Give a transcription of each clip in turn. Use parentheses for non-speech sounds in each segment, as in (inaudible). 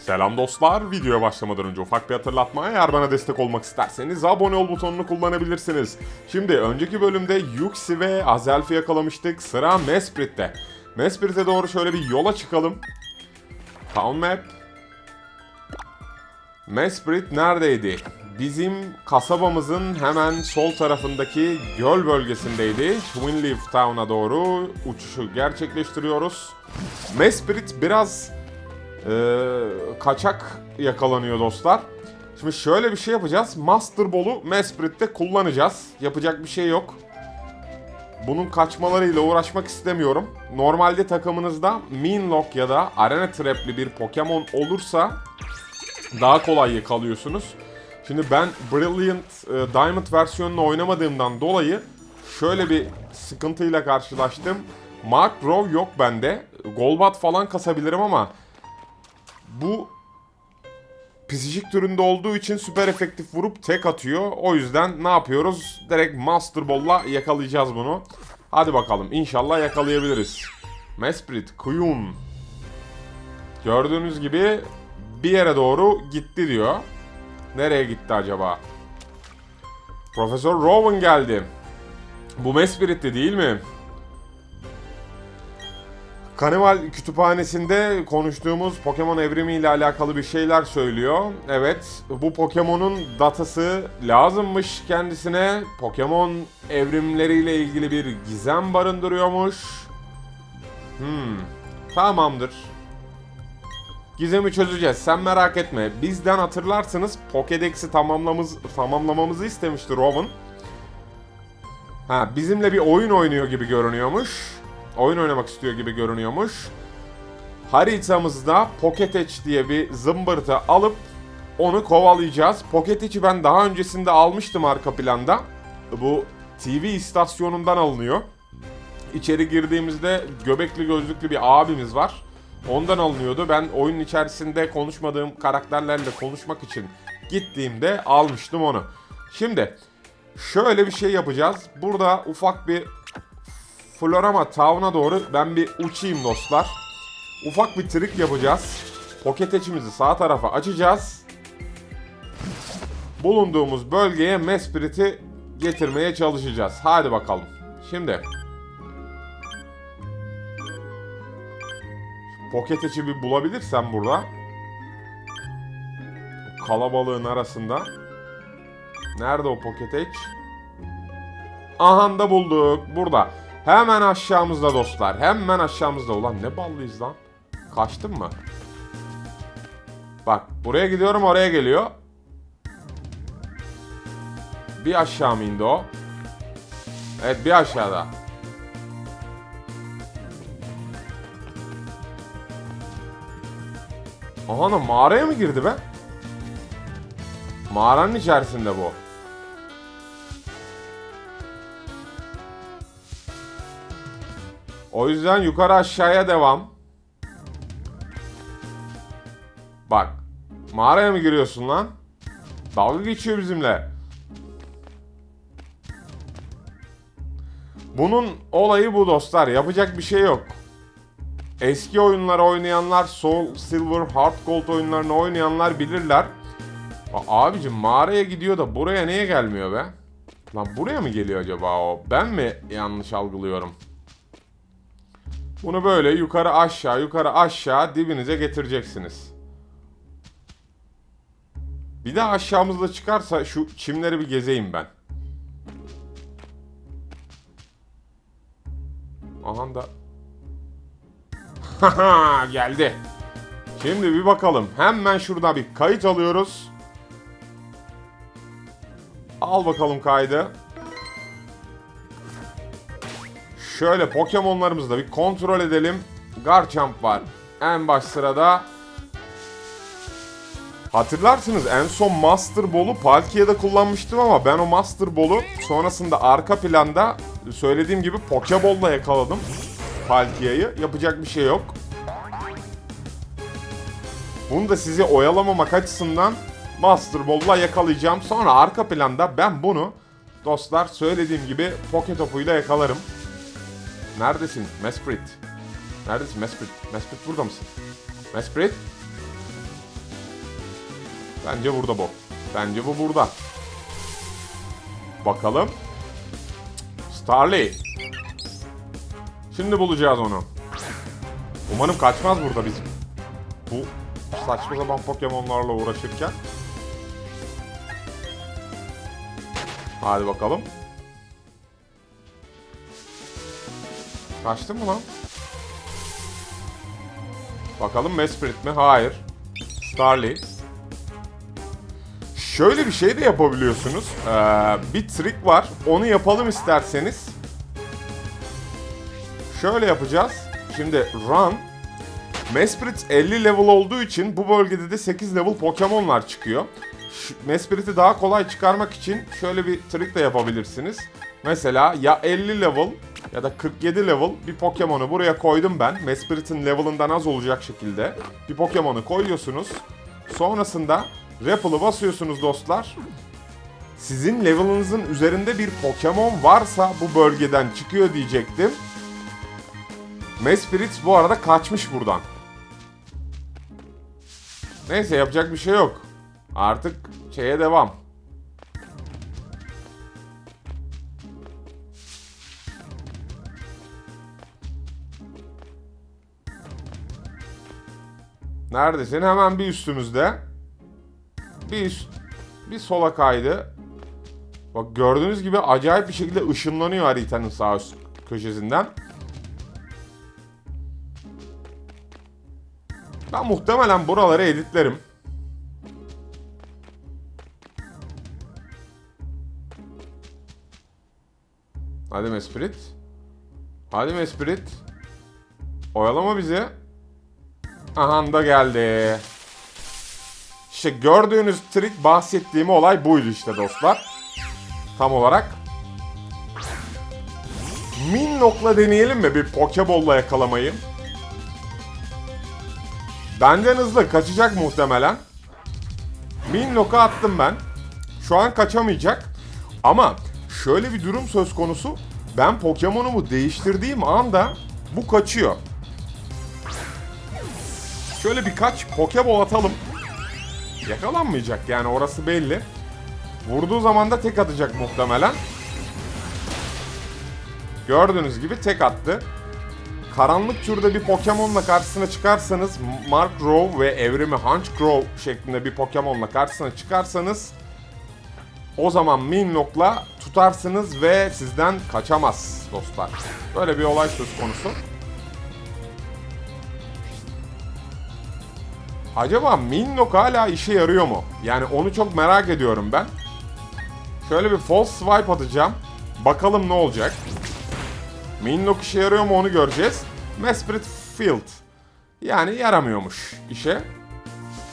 Selam dostlar. Videoya başlamadan önce ufak bir hatırlatma. Eğer bana destek olmak isterseniz abone ol butonunu kullanabilirsiniz. Şimdi önceki bölümde Yuxi ve Azelf'i yakalamıştık. Sıra Mesprit'te. Mesprit'e doğru şöyle bir yola çıkalım. Town Map. Mesprit neredeydi? Bizim kasabamızın hemen sol tarafındaki göl bölgesindeydi. Twinleaf Town'a doğru uçuşu gerçekleştiriyoruz. Mesprit biraz ee, kaçak yakalanıyor dostlar. Şimdi şöyle bir şey yapacağız. Master Ball'u Mesprit'te kullanacağız. Yapacak bir şey yok. Bunun kaçmalarıyla uğraşmak istemiyorum. Normalde takımınızda Minlock ya da Arena Trap'li bir Pokemon olursa daha kolay yakalıyorsunuz. Şimdi ben Brilliant e, Diamond versiyonunu oynamadığımdan dolayı şöyle bir sıkıntıyla karşılaştım. Mark Row yok bende. Golbat falan kasabilirim ama bu psikik türünde olduğu için süper efektif vurup tek atıyor. O yüzden ne yapıyoruz? Direkt Master Ball'la yakalayacağız bunu. Hadi bakalım. İnşallah yakalayabiliriz. Mesprit, Kuyun. Gördüğünüz gibi bir yere doğru gitti diyor. Nereye gitti acaba? Profesör Rowan geldi. Bu Mesprit'ti değil mi? Kanival kütüphanesinde konuştuğumuz Pokemon evrimi ile alakalı bir şeyler söylüyor. Evet, bu Pokemon'un datası lazımmış kendisine. Pokemon evrimleriyle ilgili bir gizem barındırıyormuş. Hmm, tamamdır. Gizemi çözeceğiz. Sen merak etme. Bizden hatırlarsınız Pokédex'i tamamlamamız, tamamlamamızı istemişti Rowan. Ha, bizimle bir oyun oynuyor gibi görünüyormuş oyun oynamak istiyor gibi görünüyormuş. Haritamızda Pocket Edge diye bir zımbırtı alıp onu kovalayacağız. Pocket Edge'i ben daha öncesinde almıştım arka planda. Bu TV istasyonundan alınıyor. İçeri girdiğimizde göbekli gözlüklü bir abimiz var. Ondan alınıyordu. Ben oyunun içerisinde konuşmadığım karakterlerle konuşmak için gittiğimde almıştım onu. Şimdi şöyle bir şey yapacağız. Burada ufak bir Florama Town'a doğru ben bir uçayım dostlar. Ufak bir trik yapacağız. Pocket Edge'imizi sağ tarafa açacağız. Bulunduğumuz bölgeye Mesprit'i getirmeye çalışacağız. Hadi bakalım. Şimdi. Pocket Edge'i bir bulabilirsem burada. Kalabalığın arasında. Nerede o Pocket Edge? Aha da bulduk. Burada. Hemen aşağımızda dostlar. Hemen aşağımızda. Ulan ne ballıyız lan. Kaçtın mı? Bak buraya gidiyorum oraya geliyor. Bir aşağı mı indi o? Evet bir aşağıda. Aha mağaraya mı girdi be? Mağaranın içerisinde bu. O yüzden yukarı aşağıya devam. Bak. Mağaraya mı giriyorsun lan? Dalga geçiyor bizimle. Bunun olayı bu dostlar. Yapacak bir şey yok. Eski oyunları oynayanlar, Soul, Silver, Heart Gold oyunlarını oynayanlar bilirler. Abicim mağaraya gidiyor da buraya niye gelmiyor be? Lan buraya mı geliyor acaba o? Ben mi yanlış algılıyorum? Bunu böyle yukarı aşağı yukarı aşağı dibinize getireceksiniz. Bir daha aşağımızda çıkarsa şu çimleri bir gezeyim ben. Aha da. (laughs) Haha geldi. Şimdi bir bakalım. Hemen şurada bir kayıt alıyoruz. Al bakalım kaydı. Şöyle Pokemon'larımızı da bir kontrol edelim. Garchomp var. En baş sırada. Hatırlarsınız en son Master Ball'u Palkia'da kullanmıştım ama ben o Master Ball'u sonrasında arka planda söylediğim gibi Pokeball'la yakaladım Palkia'yı. Yapacak bir şey yok. Bunu da sizi oyalamamak açısından Master Ball'la yakalayacağım. Sonra arka planda ben bunu dostlar söylediğim gibi Poke topuyla yakalarım. Neredesin? Mesprit. Neredesin Mesprit? Mesprit burada mısın? Mesprit? Bence burada bu. Bence bu burada. Bakalım. Starly. Şimdi bulacağız onu. Umarım kaçmaz burada bizim. Bu saçma sapan Pokemon'larla uğraşırken. Hadi bakalım. Kaçtı mı lan? Bakalım Mesprit mi? Hayır. Starly. Şöyle bir şey de yapabiliyorsunuz. Ee, bir trik var. Onu yapalım isterseniz. Şöyle yapacağız. Şimdi run. Mesprit 50 level olduğu için bu bölgede de 8 level Pokemon'lar çıkıyor. Mesprit'i daha kolay çıkarmak için şöyle bir trik de yapabilirsiniz. Mesela ya 50 level ya da 47 level bir Pokemon'u buraya koydum ben. Mesprit'in level'ından az olacak şekilde bir Pokemon'u koyuyorsunuz. Sonrasında Rapple'ı basıyorsunuz dostlar. Sizin level'ınızın üzerinde bir Pokemon varsa bu bölgeden çıkıyor diyecektim. Mesprit bu arada kaçmış buradan. Neyse yapacak bir şey yok. Artık şeye devam. Neredesin? Hemen bir üstümüzde. Bir üst, bir sola kaydı. Bak gördüğünüz gibi acayip bir şekilde ışınlanıyor haritanın sağ üst köşesinden. Ben muhtemelen buraları editlerim. Hadi Mesprit. Hadi Mesprit. Oyalama bizi. Aha da geldi. İşte gördüğünüz trik bahsettiğim olay buydu işte dostlar. Tam olarak. Minnok'la deneyelim mi bir Pokeball'la yakalamayı? Benden hızlı kaçacak muhtemelen. Minnok'a attım ben. Şu an kaçamayacak. Ama şöyle bir durum söz konusu. Ben Pokemon'umu değiştirdiğim anda bu kaçıyor. Şöyle birkaç Pokeball atalım. Yakalanmayacak yani orası belli. Vurduğu zaman da tek atacak muhtemelen. Gördüğünüz gibi tek attı. Karanlık türde bir Pokemon'la karşısına çıkarsanız Mark Grove ve evrimi Hunch Grove şeklinde bir Pokemon'la karşısına çıkarsanız o zaman Minlock'la tutarsınız ve sizden kaçamaz dostlar. Böyle bir olay söz konusu. Acaba Minlock hala işe yarıyor mu? Yani onu çok merak ediyorum ben. Şöyle bir false swipe atacağım. Bakalım ne olacak. Minlock işe yarıyor mu onu göreceğiz. Mesprit Field. Yani yaramıyormuş işe.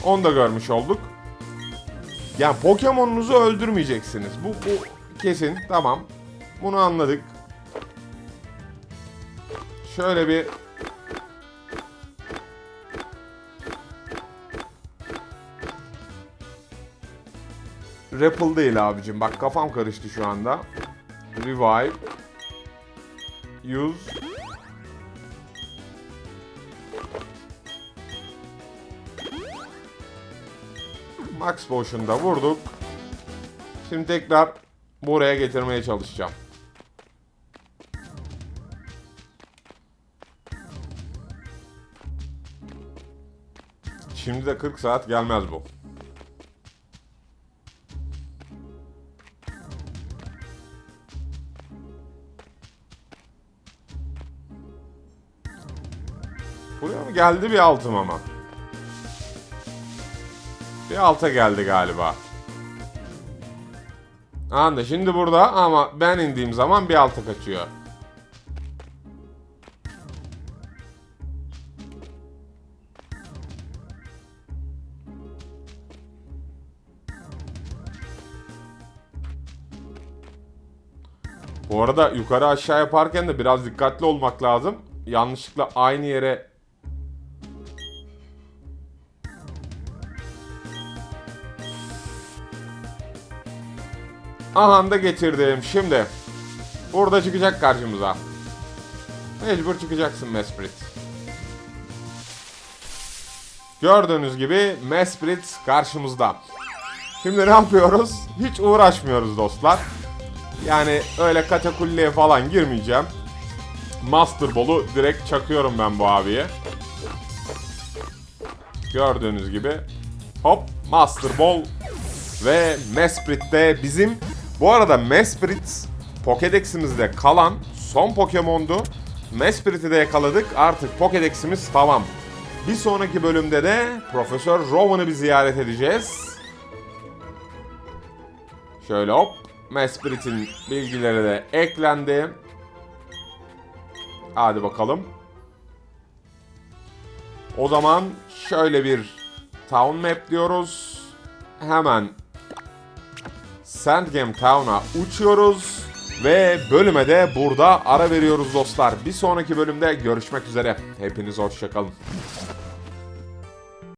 Onu da görmüş olduk. Yani Pokemon'unuzu öldürmeyeceksiniz. Bu, bu kesin. Tamam. Bunu anladık. Şöyle bir Ripple değil abicim. Bak kafam karıştı şu anda. Revive. Use. Max Potion'da vurduk. Şimdi tekrar buraya getirmeye çalışacağım. Şimdi de 40 saat gelmez bu. Geldi bir altım ama. Bir alta geldi galiba. Anda şimdi burada ama ben indiğim zaman bir alta kaçıyor. Bu arada yukarı aşağı yaparken de biraz dikkatli olmak lazım. Yanlışlıkla aynı yere Aha getirdim. Şimdi burada çıkacak karşımıza. Mecbur çıkacaksın Mesprit. Gördüğünüz gibi Mesprit karşımızda. Şimdi ne yapıyoruz? Hiç uğraşmıyoruz dostlar. Yani öyle katakulliye falan girmeyeceğim. Master Ball'u direkt çakıyorum ben bu abiye. Gördüğünüz gibi. Hop Master Ball ve Mesprit de bizim bu arada Mesprit Pokédex'imizde kalan son Pokemon'du. Mesprit'i de yakaladık. Artık Pokédex'imiz tamam. Bir sonraki bölümde de Profesör Rowan'ı bir ziyaret edeceğiz. Şöyle hop. Mesprit'in bilgileri de eklendi. Hadi bakalım. O zaman şöyle bir town map diyoruz. Hemen Sandgem Town'a uçuyoruz. Ve bölüme de burada ara veriyoruz dostlar. Bir sonraki bölümde görüşmek üzere. Hepiniz hoşçakalın.